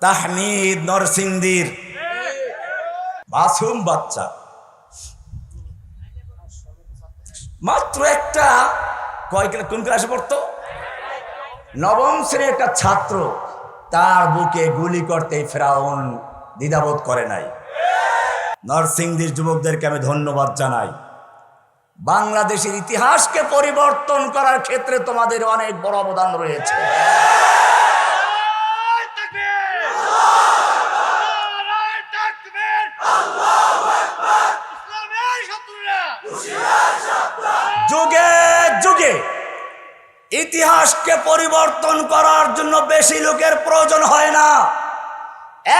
তাহমিদ নরসিংদীর। মাসুম বাচ্চা। মাত্র একটা, কয় কোন ক্লাসে পড়তো? নবম শ্রেণির একটা ছাত্র, তার বুকে গুলি করতে ফেরাউন দ্বিধাবোধ করে নাই। নরসিংদীর যুবকদেরকে আমি ধন্যবাদ জানাই। বাংলাদেশের ইতিহাসকে পরিবর্তন করার ক্ষেত্রে তোমাদের অনেক বড় অবদান রয়েছে। যুগে যুগে ইতিহাসকে পরিবর্তন করার জন্য বেশি লোকের প্রয়োজন হয় না।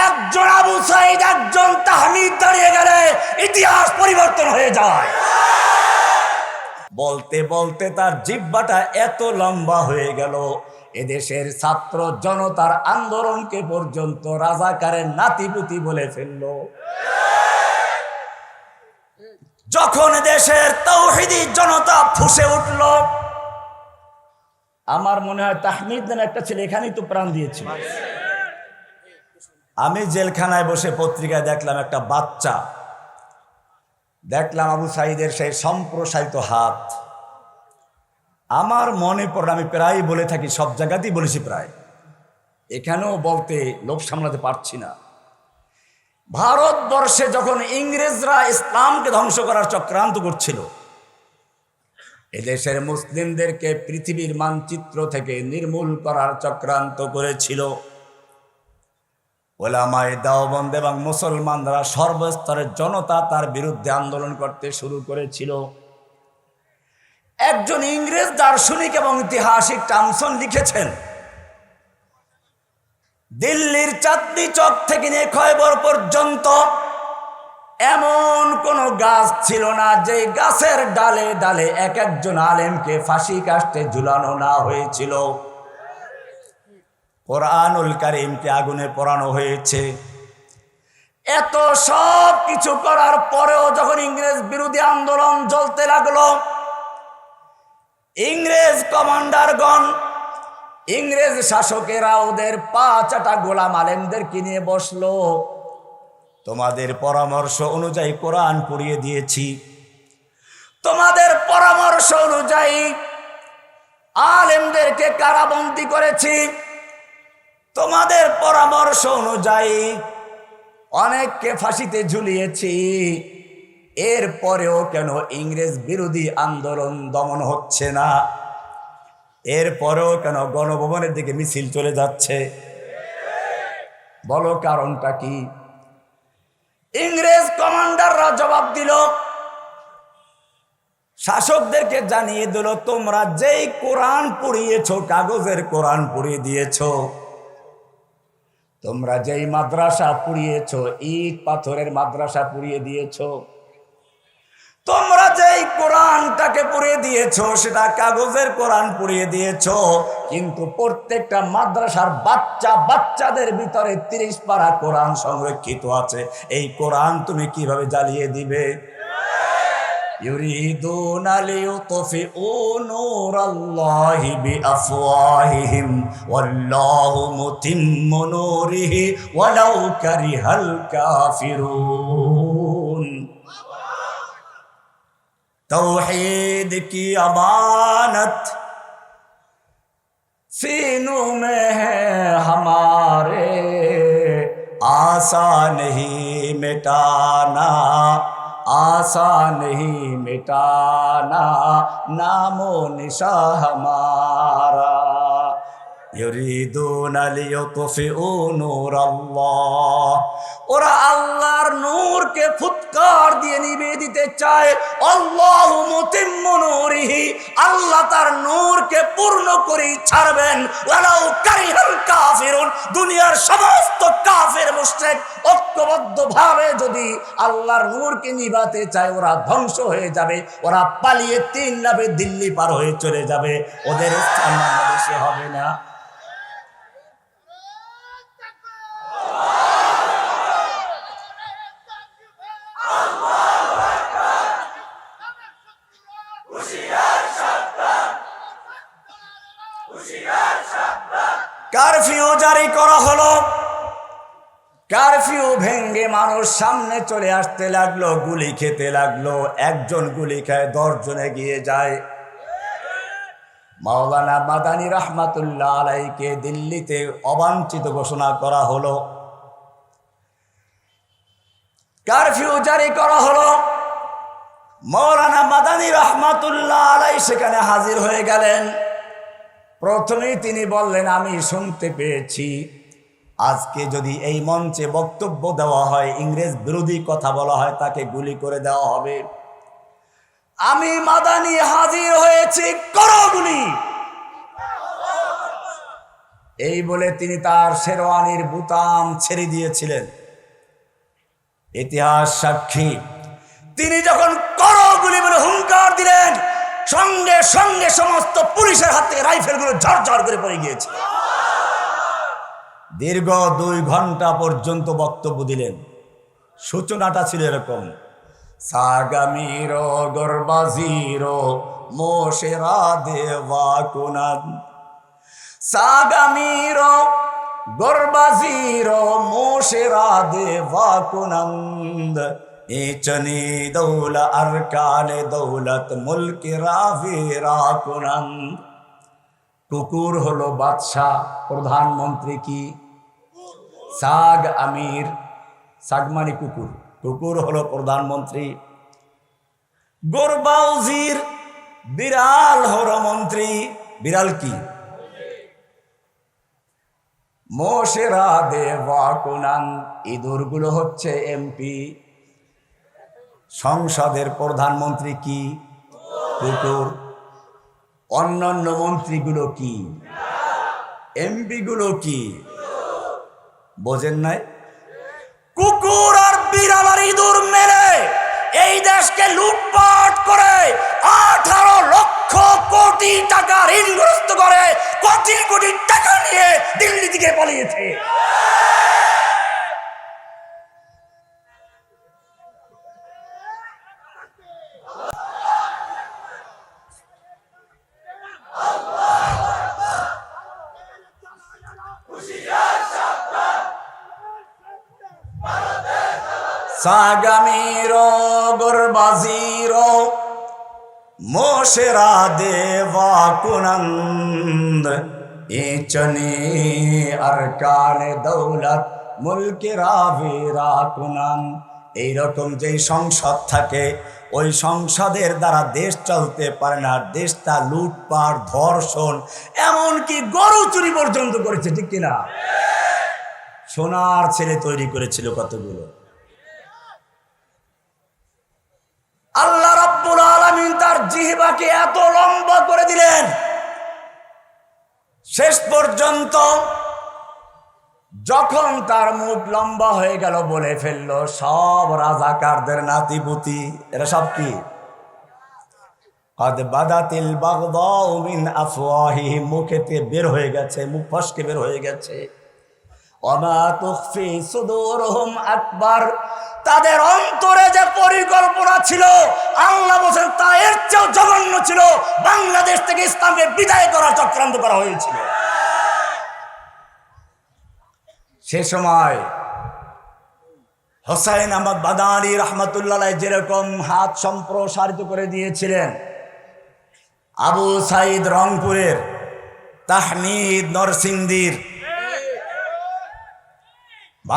একজন আবু সাইদ, একজন তাহমিদ দাঁড়িয়ে গেলে ইতিহাস পরিবর্তন হয়ে যায়। বলতে বলতে তার জিব্বাটা এত লম্বা হয়ে গেল, এদেশের ছাত্র জনতার আন্দোলনকে পর্যন্ত রাজাকারের নাতিপুতি বলে ফেলল। যখন দেশের তৌহিদি জনতা ফুসে উঠল, আমার মনে হয় তাহমিদ একটা ছেলে এখানেই তো প্রাণ দিয়েছিল। আমি জেলখানায় বসে পত্রিকায় দেখলাম একটা বাচ্চা। দেখলাম আবু সাইদের সেই সম্প্রসারিত হাত। আমার মনে পড়ে আমি প্রায় বলে থাকি, সব জায়গাতেই বলেছি প্রায়। এখানেও বলতে লোভ সামলাতে পারছি না। ভারতবর্ষে যখন ইংরেজরা ইসলামকে ধ্বংস করার চক্রান্ত করছিল, এদেশের মুসলিমদেরকে পৃথিবীর মানচিত্র থেকে নির্মূল করার চক্রান্ত করেছিল। ওলামায় দাওবন্দ এবং মুসলমানরা সর্বস্তরের জনতা তার বিরুদ্ধে আন্দোলন করতে শুরু করেছিল। একজন ইংরেজ দার্শনিক এবং ঐতিহাসিক টামসন লিখেছেন দিল্লির চাঁদনি চক থেকে নিয়ে খয়বর পর্যন্ত এমন কোন গাছ ছিল না যে গাছের ডালে ডালে এক একজন আলেমকে ফাঁসি কাস্টে ঝুলানো না হয়েছিল। কোরআনুল কারিমকে আগুনে পোড়ানো হয়েছে। এত সব কিছু করার পরেও যখন ইংরেজ বিরোধী আন্দোলন চলতে লাগল, ইংরেজ কমান্ডারগণ ইংরেজ শাসকেরা ওদের পা চাটা গোলাম আলেমদেরকে নিয়ে বসল। তোমাদের পরামর্শ অনুযায়ী কোরআন পড়িয়ে দিয়েছি। তোমাদের পরামর্শ অনুযায়ী আলেমদেরকে কারাবন্দি করেছি। তোমাদের পরামর্শ অনুযায়ী অনেককে ফাঁসিতে ঝুলিয়েছি। এরপরেও কেন ইংরেজ বিরোধী আন্দোলন দমন হচ্ছে না? এরপরেও কেন গণভবনের দিকে মিছিল চলে যাচ্ছে? বলো কারণটা কি? ইংরেজ কমান্ডাররা জবাব দিল, শাসকদেরকে জানিয়ে দিল, তোমরা যেই কোরআন পড়িয়েছ, কাগজের কোরআন পড়িয়ে দিয়েছ, তোমরা যেই মাদ্রাসা পুড়িয়েছ, ইট পাথরের মাদ্রাসা পুড়িয়ে দিয়েছ তোমরা যেই কোরআনটাকে পড়িয়ে দিয়েছ সেটা কাগজের কোরআন পড়িয়ে দিয়েছ কিন্তু প্রত্যেকটা মাদ্রাসার বাচ্চা বাচ্চাদের ভিতরে তিরিশ পারা কোরআন সংরক্ষিত আছে এই কোরআন তুমি কিভাবে জ্বালিয়ে দিবে يريدون ليطفئوا نور الله بأفواههم والله متم نوره ولو كره الكافرون तोहहीद की अमानत। सीनों में है हमारे आसान नहीं मिटाना आसान नहीं मिटाना, नामो निशा हमारा। ওরা আল্লাহর নূরকে ফুৎকার দিয়ে নিভিয়ে দিতে চায়। আল্লাহু নূরিহি। আল্লাহ তার নূরকে পূর্ণ করে ছাড়বেন। দুনিয়ার সমস্ত কাফের মুশরিক ঐক্যবদ্ধভাবে যদি আল্লাহর নূরকে নিভাতে চায়, ওরা ধ্বংস হয়ে যাবে। ওরা পালিয়ে তিন লাভে দিল্লি পার হয়ে চলে যাবে। ওদের স্থান বাংলাদেশে হবে না কারফিউ জারি করা হলো কারফিউ ভেঙ্গে মানুষ সামনে চলে আসতে লাগল, গুলি খেতে লাগল। একজন গুলি খায় দশজনে গিয়ে যায়। মাওলানা মাদানী রহমাতুল্লাহ আলাইকে দিল্লিতে অবাঞ্ছিত ঘোষণা করা হলো। কারফিউ জারি করা হলো। মৌলানা মাদানী রহমাতুল্লাহ আলাই সেখানে হাজির হয়ে গেলেন। প্রথমেই তিনি বললেন, আমি শুনতে পেয়েছি। আজকে যদি এই মঞ্চে বক্তব্য দেওয়া হয়, ইংরেজ বিরোধী কথা বলা হয়, তাকে গুলি করে দেওয়া হবে। আমি মাদানি হাজির হয়েছি, করো গুলি। এই বলে তিনি তার শেরওয়ানির বুতাম ছেড়ে দিয়েছিলেন। ইতিহাস সাক্ষী, তিনি যখন করো গুলি বলে হুঙ্কার দিলেন, সঙ্গে সঙ্গে সমস্ত পুলিশের হাত রাইফেলগুলো ঝরঝর করে পড়ে গিয়েছে। দীর্ঘ দুই ঘণ্টা পর্যন্ত বক্তব্য দিলেন। সূচনাটা ছিল এরকম। গর্বাজির মোশেরা সাগামির গর্বাজির মোশেরা আরকানে দৌলত মুলকে রাভেরা কোনন্দ কুকুর হলো বাদশাহ, প্রধানমন্ত্রী কি? সাগ আমির, সাগ মানে কুকুর। কুকুর হলো প্রধানমন্ত্রী। গোরবাউজির বিড়াল হলো মন্ত্রী। বিড়াল কি? মোশেরা দেওয়া কোনান ইঁদুরগুলো হচ্ছে এমপি। সংসদের প্রধানমন্ত্রী কি? কুকুর। অন্যান্য মন্ত্রীগুলো কি? এমপি গুলো কি? বোঝেন নাই? কুকুর আর বিড়াল আর ইঁদুর মেরে এই দেশকে লুটপাট করে আঠারো লক্ষ কোটি টাকা ঋণগ্রস্ত করে কোটি কোটি টাকা নিয়ে দিল্লি দিকে পালিয়েছে। মোশেরা দেওয়া কুনন্দ ইচনি আর কানে দৌলত মুলকে রাভেরা কুনান। এইরকম যেই সংসদ থাকে, ওই সংসদের দ্বারা দেশ চলতে পারে না, দেশটা লুটপাট, ধর্ষণ, এমনকি গরু চুরি পর্যন্ত করেছে, ঠিক কিনা? সোনার ছেলে তৈরি করেছিল কতগুলো আল্লাহ রাব্বুল আলামিন তার জিহবাকে এত লম্বা করে দিলেন, শেষ পর্যন্ত যখন তার মুখ লম্বা হয়ে গেল বলে ফেলল, সব রাজাকারদের নাতিপুতি, এরা সব কি? বাদাতিল আফওয়াহিহিম, মুখেতে বের হয়ে গেছে, মুখ ফসকে বের হয়ে গেছে। আকবার। তাদের অন্তরে যে পরিকল্পনা ছিল, আল্লাহ বলছেন তা এর চেয়েও জঘন্য ছিল, বাংলাদেশ থেকে ইসলামকে বিদায় করার চক্রান্ত করা হয়েছিল। সে সময় হোসাইন আহমদ বাদানি রহমতুল্লাহ যেরকম হাত সম্প্রসারিত করে দিয়েছিলেন, আবু সাইদ রংপুরের তাহমিদ নরসিংদীর